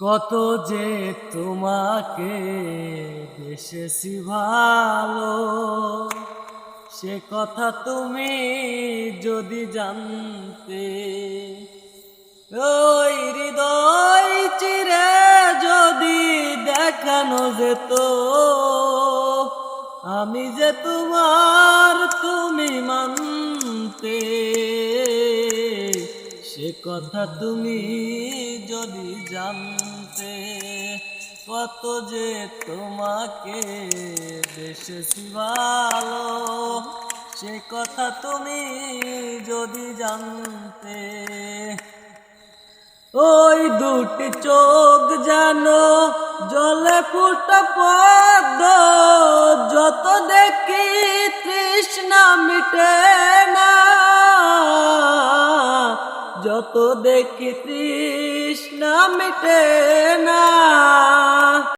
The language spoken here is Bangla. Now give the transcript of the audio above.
কত যে তোমাকে বেশেছি ভালো, সে কথা তুমি যদি জানতে, ওই হৃদয় চিরে যদি দেখানো যেত, আমি যে তোমার তুমি মানতে সে কথা তুমি যদি জানতে, কত যে তোমাকে বেশেছি ভালো, সে কথা তুমি যদি জানতে, ওই দুটি চোখ জানো জলে ফুটা পদ্ম, যত দেখি তৃষ্ণা মিটে যত দেখি তৃষ্ণা মিটে না।